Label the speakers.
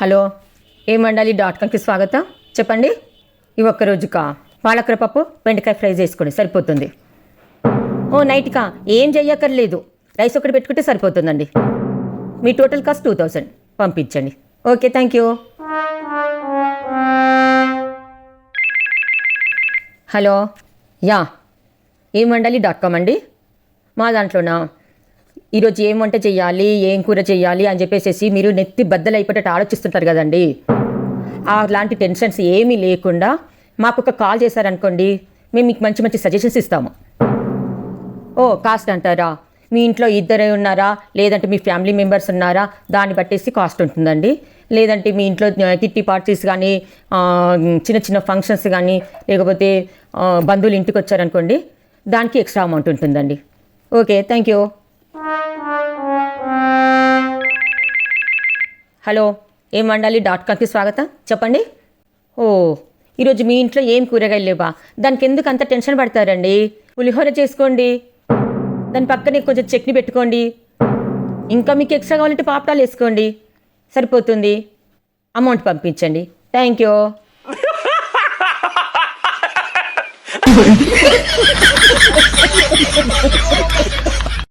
Speaker 1: Hello ఏ మండాలి dot కామ్కి స్వాగతం? చెప్పండి. ఈ ఒక్క రోజుకా? పాలకూర పప్పు బెండకాయ ఫ్రై చేసుకోండి సరిపోతుంది. ఓ నైట్కా? ఏం చెయ్యక్కర్లేదు. రైస్ ఒకటి పెట్టుకుంటే సరిపోతుందండి. మీ టోటల్ కాస్ట్ టూ థౌజండ్ పంపించండి. Okay thank you. Hello ya ఏ మండలి డాట్ కామ్ అండి? మా దాంట్లోనా? ఈరోజు ఏం వంట చేయాలి? ఏం కూర చేయాలి? అని చెప్పేసి మీరు నెత్తి బద్దలైపోయేటట్టు ఆలోచిస్తుంటారు కదండి. అలాంటి టెన్షన్స్ ఏమీ లేకుండా మాకు ఒక కాల్ చేశారనుకోండి మేము మీకు మంచి మంచి సజెషన్స్ ఇస్తాము. ఓ కాస్ట్ అంటారా? మీ ఇంట్లో ఇద్దరే ఉన్నారా? లేదంటే మీ ఫ్యామిలీ మెంబర్స్ ఉన్నారా? దాన్ని బట్టేసి కాస్ట్ ఉంటుందండి. లేదంటే మీ ఇంట్లో కిట్టి పార్టీస్ కానీ చిన్న చిన్న ఫంక్షన్స్ కానీ లేకపోతే బంధువులు ఇంటికి వచ్చారనుకోండి దానికి ఎక్స్ట్రా అమౌంట్ ఉంటుందండి. Okay thank you. హలో ఏం వండాలి? డాట్ కామ్కి స్వాగతం. చెప్పండి. ఓ ఈరోజు మీ ఇంట్లో ఏం కూరగాయలు లేవా? దానికి ఎందుకు అంత టెన్షన్ పడతారండి? పులిహోర చేసుకోండి. దాని పక్కనే కొంచెం చట్నీ పెట్టుకోండి. ఇంకా మీకు ఎక్స్ట్రా కావాలంటే పాపడాలు వేసుకోండి. సరిపోతుంది. అమౌంట్ పంపించండి. Thank you.